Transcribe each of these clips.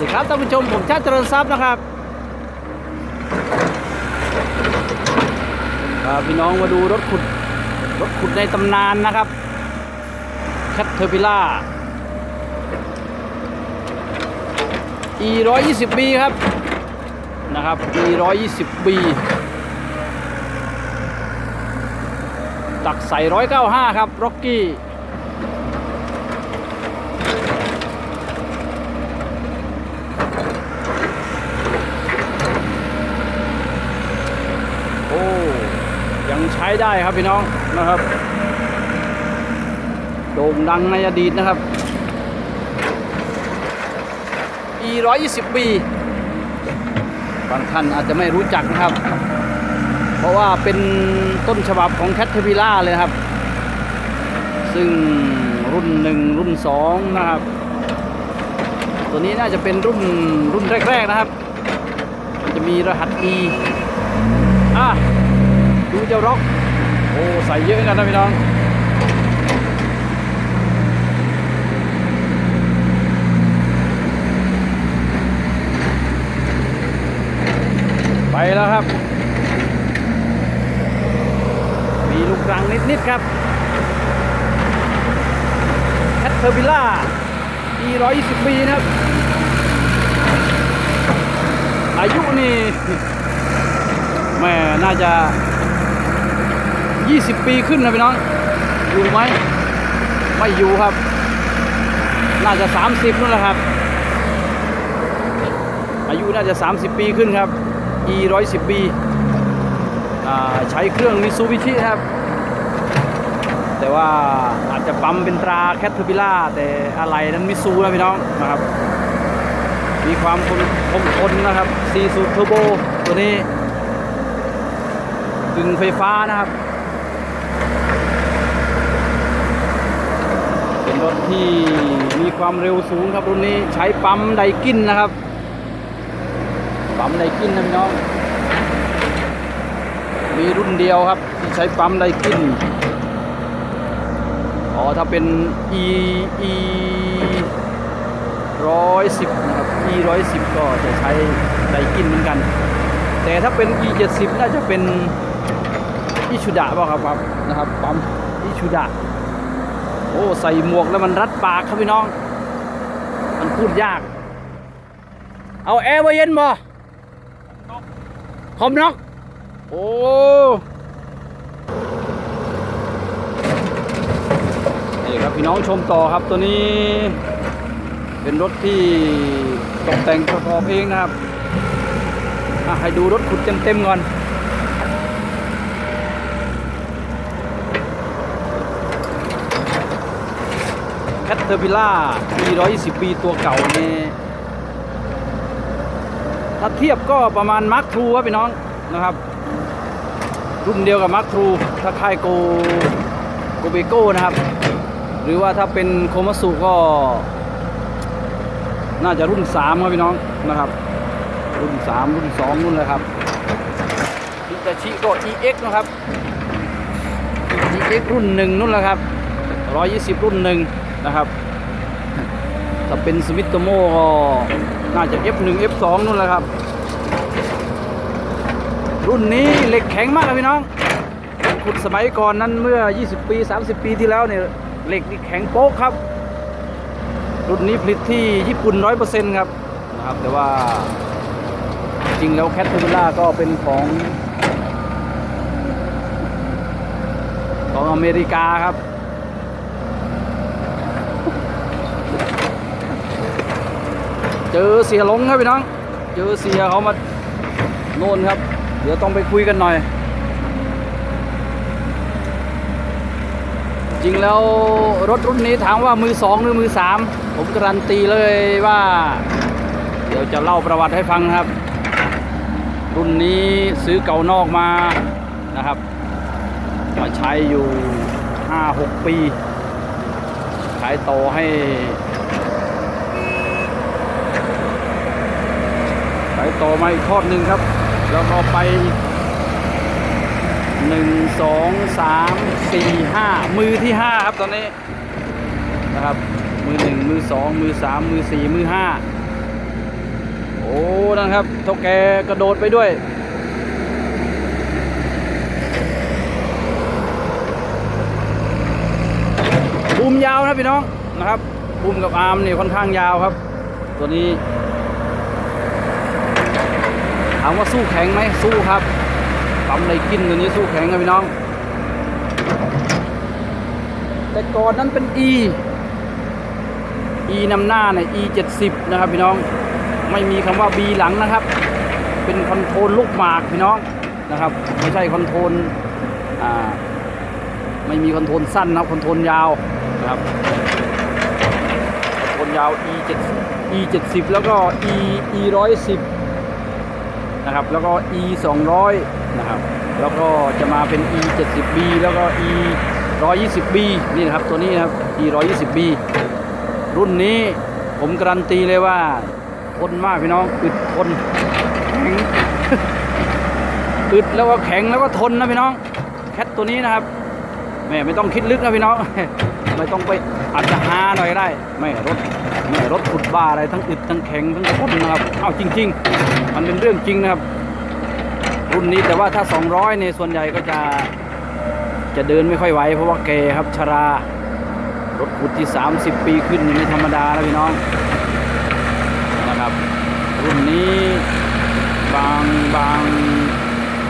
ดีครับท่านผู้ชมผมชาติเจริญทรัพย์นะครับพาพี่น้องมาดูรถขุดรถขุดในตำนานนะครับแคทเทอร์พิล่า e 1 2 0 b ครับนะครับ e 1 2 0 b ตักใส่195 ครับร็อกกี้ โอ้ ยังใช้ได้ครับพี่น้องนะครับโด่งดังในอดีตนะครับ e 1 2 0 b บางท่านอาจจะไม่รู้จักนะครับ เพราะว่าเป็นต้นฉบับของแคทเทอร์พิล่าเลยครับ ซึ่งรุ่นหนึ่งรุ่นสองนะครับ ตัวนี้น่าจะเป็นรุ่นรุ่นแรก ๆ นะครับ มันจะมีรหัส E อะ ดูเจ้าร็อกโอ้ใส่เยอะเหมือนกันนะพี่น้องไปแล้วครับ มีลูกรังนิด ๆ ครับแคทเทอร์บิล่า e 120 ปีนะครับ อายุนี่แม่น่าจะ 20 ปีขึ้นนะพี่น้อง อยู่ไหมไม่อยู่ครับ น่าจะ 30นู่นแหละครับ อายุน่าจะ 30 ปีขึ้นครับ e 110ปีอ่าใช้เครื่องมิซูบิชิครับ แต่ว่าอาจจะปั๊มเป็นตราแคทเทอร์พิล่าแต่อะไรนั้นมิซูนะพี่น้องนะครับมีความคงคงทนนะครับซีซูเทอร์โบตัวนี้กึ่งไฟฟ้านะครับ เป็นรถที่มีความเร็วสูงครับรุ่นนี้ใช้ปั๊มไดกินนะครับ ปั๊มไดกินนะพี่น้อง มีรุ่นเดียวครับที่ใช้ปั๊มไดกินอ๋อถ้าเป็น e e ร้อยสิบนะครับ e ร้อยสิบก็จะใช้ไดกินเหมือนกัน แต่ถ้าเป็น e เจ็ดสิบน่าจะเป็นอิชูดะเปล่าครับครับ นะครับปั๊มอิชูดะโอ้ใส่หมวกแล้วมันรัดปากครับพี่น้อง มันพูดยาก เอาแอร์ไว้เย็นบ่คอมน็อกโอ้นี่ครับพี่น้องชมต่อครับตัวนี้ เป็นรถที่ตกแต่งประกอบเองนะครับให้ดูรถขุดเต็มๆก่อน เทอร์พิล่าปี120 ปีตัวเก่านี่ถ้าเทียบก็ประมาณมาร์คทรูครับพี่น้องนะครับ รุ่นเดียวกับมาร์คทรูถ้าค่ายโกโกเบโก้นะครับ หรือว่าถ้าเป็นโคมัสุก็ น่าจะรุ่น 3 ครับพี่น้องนะครับ รุ่น 3 รุ่น 2 รุ่นเลยครับฮิตาชิก็ EX นะครับ EX รุ่นหนึ่งนู่นแหละครับ 120 รุ่นหนึ่ง นะครับ ถ้าเป็นสวิตโตโมก็น่าจะ F1 F2 นู่นแหละครับ รุ่นนี้เหล็กแข็งมากครับพี่น้องขุดสมัยก่อนนั้นเมื่อ 20 ปี 30 ปีที่แล้วเนี่ยเหล็กนี่แข็งโป๊กครับ รุ่นนี้ผลิตที่ญี่ปุ่น 100%ครับนะครับ แต่ว่าจริงแล้วแคทเทอร์ล่าก็เป็นของของอเมริกาครับ เจอเสียหลงครับพี่น้อง เจอเสียเขามาโน่นครับ เดี๋ยวต้องไปคุยกันหน่อย จริงแล้วรถรุ่นนี้ถามว่ามือสองหรือมือสามผมการันตีเลยว่า เดี๋ยวจะเล่าประวัติให้ฟังนะครับ รุ่นนี้ซื้อเก่านอกมานะครับ มาใช้อยู่ 5-6 ปี ขายต่อให้ ขายต่อมาอีกทอดหนึ่งครับ แล้วก็ไปหนึ่งสองสามสี่ห้ามือที่ห้าครับตอนนี้นะครับ มือหนึ่งมือสองมือสามมือสี่มือห้าโอ้นั่นครับเท่าแกกระโดดไปด้วยบูมยาวนะพี่น้องนะครับบูมกับอาร์มเนี่ยค่อนข้างยาวครับ ตัวนี้ ถามว่าสู้แข็งไหมสู้ครับปั๊มในกินตัวนี้สู้แข็งครับพี่น้อง แต่ก่อนนั้นเป็น E E นำหน้าเนี่ย E 70นะครับพี่น้องไม่มีคำว่า B หลังนะครับ เป็นคอนโทรลลูกหมากพี่น้องนะครับ ไม่ใช่คอนโทรลอ่าไม่มีคอนโทรลสั้นนะครับคอนโทรลยาวนะครับคอนโทรลยาว e 7 e 70แล้วก็ e e 110 นะครับ แล้วก็ e 200นะครับ แล้วก็จะมาเป็น e 70 b แล้วก็ e 120 b นี่นะครับ ตัวนี้นะครับ e 120 b รุ่นนี้ผมการันตีเลยว่าทนมากพี่น้องอึดทนแข็งอึดแล้วก็แข็งแล้วก็ทนนะพี่น้อง แคทตัวนี้นะครับแม่ไม่ต้องคิดลึกนะพี่น้องไม่ต้องไปอาจจะหาหน่อยก็ได้แม่รถ แม่รถขุดบ้าอะไรทั้งอึดทั้งแข็งทั้งทนนะครับเอาจริง ๆ มันเป็นเรื่องจริงนะครับ รุ่นนี้แต่ว่าถ้า 200 ในส่วนใหญ่ก็จะจะเดินไม่ค่อยไหวเพราะว่าแกครับชรารถขุดที่ 30 ปีขึ้นนี่ไม่ธรรมดาแล้วพี่น้องนะครับ รุ่นนี้บางบาง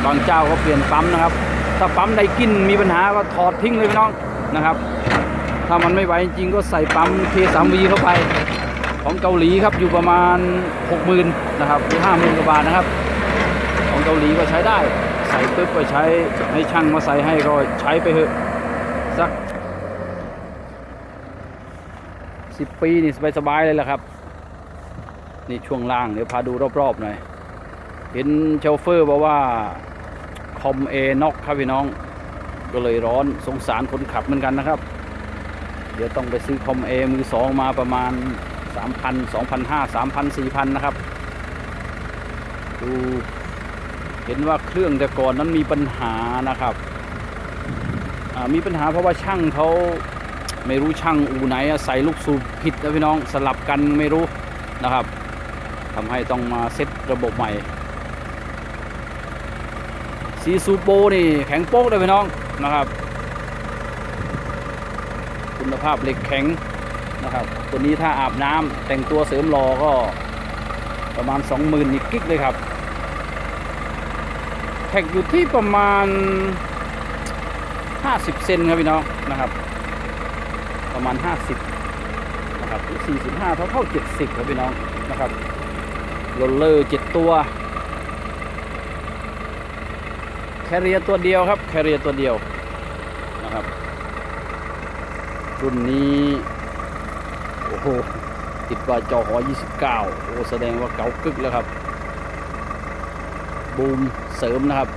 บางเจ้าก็เปลี่ยนปั๊มนะครับ ถ้าปั๊มใดกินมีปัญหาก็ถอดทิ้งเลยพี่น้องนะครับ ถ้ามันไม่ไหวจริงก็ใส่ปั๊ม K3V เข้าไป ของเกาหลีครับอยู่ประมาณ 60,000นะครับหรือ50,000กว่าบาทนะครับ ของเกาหลีก็ใช้ได้ ใส่ปุ๊บก็ใช้ให้ช่างมาใส่ให้ก็ใช้ไปเถอะสัก10 ปีนี่สบายๆเลยแหละครับ นี่ช่วงล่างเดี๋ยวพาดูรอบๆหน่อยเห็นโชเฟอร์บอกว่าคอมเอนอกครับพี่น้อง ก็เลยร้อนสงสารคนขับเหมือนกันนะครับ เดี๋ยวต้องไปซื้อคอมเอมือสองมาประมาณ 3,000 2,500 3,000 4,000 นะครับ ดูเห็นว่าเครื่องแต่ก่อนนั้นมีปัญหานะครับ มีปัญหาเพราะว่าช่างเขาไม่รู้ช่างอูไหนอะใส่ลูกสูบผิดนะพี่น้องสลับกันไม่รู้นะครับทำให้ต้องมาเซตระบบใหม่ซีซูโปนี่แข็งโป๊กเลยพี่น้องนะครับ คุณภาพเหล็กแข็งนะครับ ตัวนี้ถ้าอาบน้ำแต่งตัวเสริมรอก็ประมาณ 20,000นิดกิ๊กเลยครับแท็กอยู่ที่ประมาณ 50 เซนครับพี่น้องนะครับ ประมาณ 50นะครับหรือ45 เท่าเท่า 70 ครับพี่น้องนะครับโรลเลอร์7ตัว แคเรียตัวเดียวครับ แคเรียตัวเดียวนะครับ รุ่นนี้โอ้โหติดว่าจอหอ29 โอ้แสดงว่าเก่ากึกแล้วครับ บูมเสริมนะครับ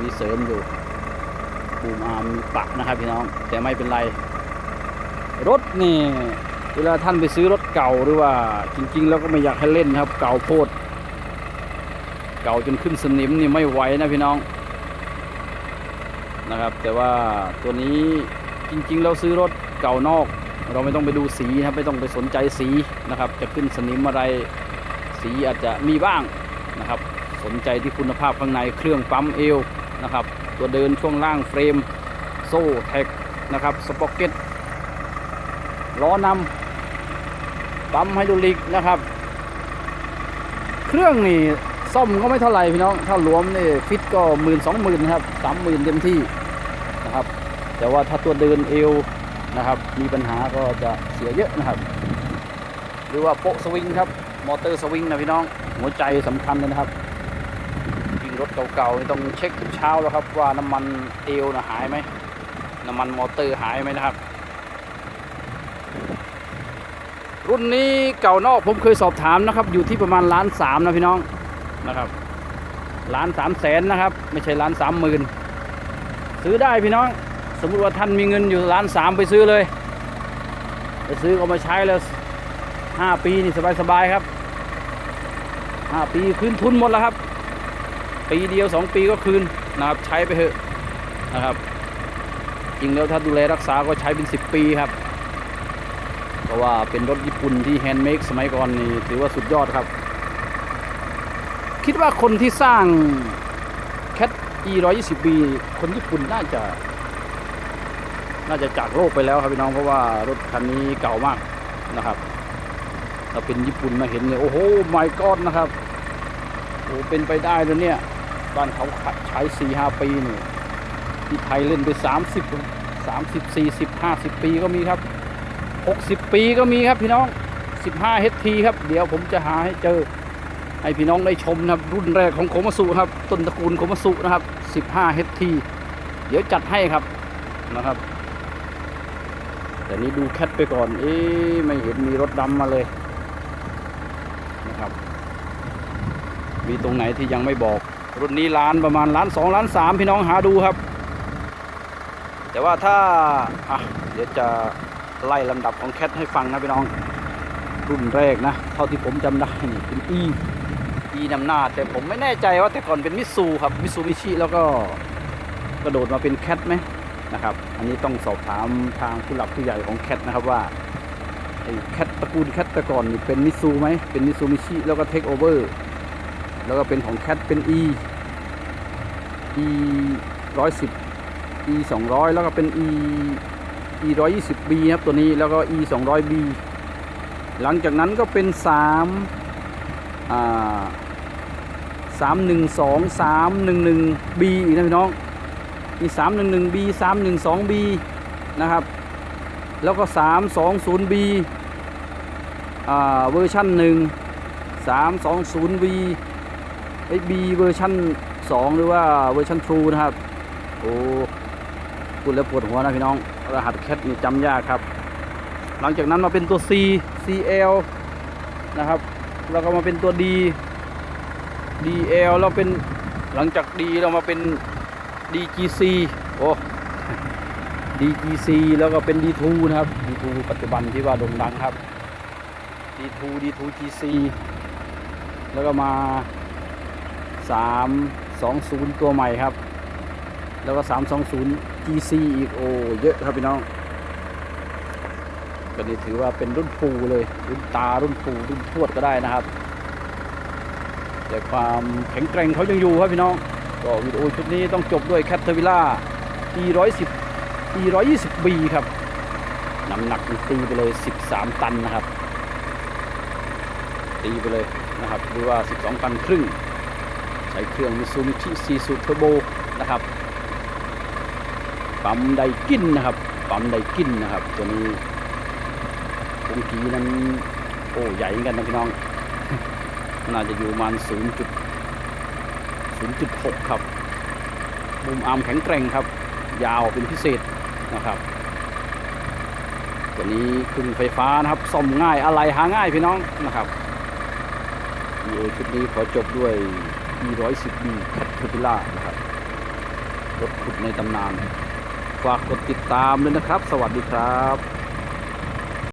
มีเสริมอยู่ บูมอาร์มมีปะนะครับพี่น้อง แต่ไม่เป็นไร รถนี่ เวลาท่านไปซื้อรถเก่าหรือว่าจริง ๆ แล้วก็ไม่อยากให้เล่นครับ เก่าโพด เก่าจนขึ้นสนิมนี่ไม่ไหวนะพี่น้องนะครับ แต่ว่าตัวนี้จริง ๆ เราซื้อรถ เก่านอก เราไม่ต้องไปดูสีนะครับไม่ต้องไปสนใจสีนะครับ จะขึ้นสนิมอะไรสีอาจจะมีบ้างนะครับ สนใจที่คุณภาพข้างในเครื่องปั๊มเอวนะครับ ตัวเดินช่วงล่างเฟรม โซ่แท็กนะครับสป็อกเก็ตล้อนำปั๊มไฮดรอลิกนะครับ เครื่องนี่ซ่อมก็ไม่เท่าไหร่พี่น้อง ถ้ารวมนี่ฟิตก็หมื่นสองหมื่นครับสามหมื่นเต็มที่นะครับ แต่ว่าถ้าตัวเดินเอว นะครับ มีปัญหาก็จะเสียเยอะนะครับ หรือว่าโปะสวิงครับ มอเตอร์สวิงนะพี่น้อง หัวใจสำคัญเลยนะครับวิ่งรถเก่าๆนี่ต้องเช็คทุกเช้าแล้วครับ ว่าน้ำมันเอวนะหายไหมน้ำมันมอเตอร์หายไหมนะครับ รุ่นนี้เก่านอกผมเคยสอบถามนะครับ อยู่ที่ประมาณล้านสามนะพี่น้องนะครับล้านสามแสนนะครับ ไม่ใช่ล้านสามหมื่นซื้อได้พี่น้อง สมมุติว่าท่านมีเงินอยู่ล้านสามไปซื้อเลย ไปซื้อเอามาใช้แล้วห้าปีนี่สบายๆครับห้าปีคืนทุนหมดแล้วครับ ปีเดียวสองปีก็คืนนะครับใช้ไปเถอะนะครับ จริงแล้วถ้าดูแลรักษาก็ใช้เป็นสิบปีครับ เพราะว่าเป็นรถญี่ปุ่นที่แฮนด์เมดสมัยก่อนนี่ถือว่าสุดยอดครับ คิดว่าคนที่สร้างแคท e 1 2 0 b คนญี่ปุ่นน่าจะ น่าจะจากโลกไปแล้วครับพี่น้องเพราะว่ารถคันนี้เก่ามากนะครับเราเป็นญี่ปุ่นมาเห็นเนี่ยโอ้โหไม่กอดนะครับโอ้เป็นไปได้เลยเนี่ยบ้านเขาใช้สี่ห้าปีนี่ที่ไทยเล่นไปสามสิบสามสิบสี่สิบห้าสิบปีก็มีครับหกสิบปีก็มีครับพี่น้องสิบห้าเฮทีครับ เดี๋ยวผมจะหาให้เจอให้พี่น้องได้ชมนะครับ รุ่นแรกของโคมาสุครับ ต้นตระกูลโคมาสุนะครับสิบห้าเฮทีเดี๋ยวจัดให้ครับนะครับ แต่นี้ดูแคทไปก่อน เอ๊ไม่เห็นมีรถดำมาเลยนะครับ มีตรงไหนที่ยังไม่บอก รุ่นนี้ล้านประมาณล้านสองล้านสามพี่น้องหาดูครับ แต่ว่าถ้าอะเดี๋ยวจะไล่ลำดับของแคทให้ฟังนะพี่น้อง รุ่นแรกนะ เท่าที่ผมจำได้นี่เป็น E E นำหน้า แต่ผมไม่แน่ใจว่าแต่ก่อนเป็นมิสูครับมิสูมิชิแล้วก็กระโดดมาเป็นแคทไหม นะครับ อันนี้ต้องสอบถามทางผู้หลักผู้ใหญ่ของแคทนะครับว่าไอ้แคทตระกูลแคทต่ก่อนนี่เป็นมิสูไหมเป็นมิสูมิชิแล้วก็เทคโอเวอร์แล้วก็เป็นของแคทเป็น E E ร้อยสิบ E สองร้อยแล้วก็เป็น E E ร้อยยี่สิบ B ครับตัวนี้แล้วก็ E สองร้อย B หลังจากนั้นก็เป็นสามอ่าสามหนึ่งสองสามหนึ่งหนึ่ง B อีกนะพี่น้อง มีสามหนึ่งหนึ่ง B สามหนึ่งสอง B นะครับ แล้วก็สามสองศูนย์ B อ่าเวอร์ชันหนึ่งสามสองศูนย์ B ไอ้ B เวอร์ชัน2 หรือว่าเวอร์ชัน True นะครับ โอ้พูดแล้วปวดหัวนะพี่น้อง รหัสแคทนี่จำยากครับ หลังจากนั้นมาเป็นตัว C CL นะครับ แล้วก็มาเป็นตัว D DL แล้วเป็นหลังจาก D เรามาเป็น DGC โอ้ DGC แล้วก็เป็น D2 นะครับ D2 ปัจจุบันที่ว่าโด่งดังครับ D2 D2 GC แล้วก็มา 320 ตัวใหม่ครับ แล้วก็ 320 GC อีกโอ้เยอะครับพี่น้องก็นี่ถือว่าเป็นรุ่นปูเลย รุ่นตารุ่นปูรุ่นทวดก็ได้นะครับ แต่ความแข็งแกร่งเขายังอยู่ครับพี่น้อง ก็วิดีโอชุดนี้ต้องจบด้วยแคทเทอร์วิล่า E 110 E 120 B ครับ น้ำหนักตีไปเลย 13 ตันนะครับ ตีไปเลยนะครับหรือว่า 12 ตันครึ่ง ใช้เครื่องมิซูมิชิซีซูเทอร์โบนะครับ ปั๊มไดกินนะครับ ปั๊มไดกินนะครับ ตัวนี้คงกีนั้น โอ้ ใหญ่เหมือนกันนะพี่น้องน่าจะอยู่ประมาณ0จุด 0.6 ครับบูมอาร์มแข็งแกร่งครับ ยาวเป็นพิเศษนะครับ ตัวนี้เครื่อไฟฟ้านะครับซ่อมง่ายอะไรหาง่ายพี่น้องนะครับวีโอชุดนี้ขอจบด้วย E110B Caterpillar นะครับ รถขุดในตำนาน ฝากกดติดตามด้วยนะครับ สวัสดีครับ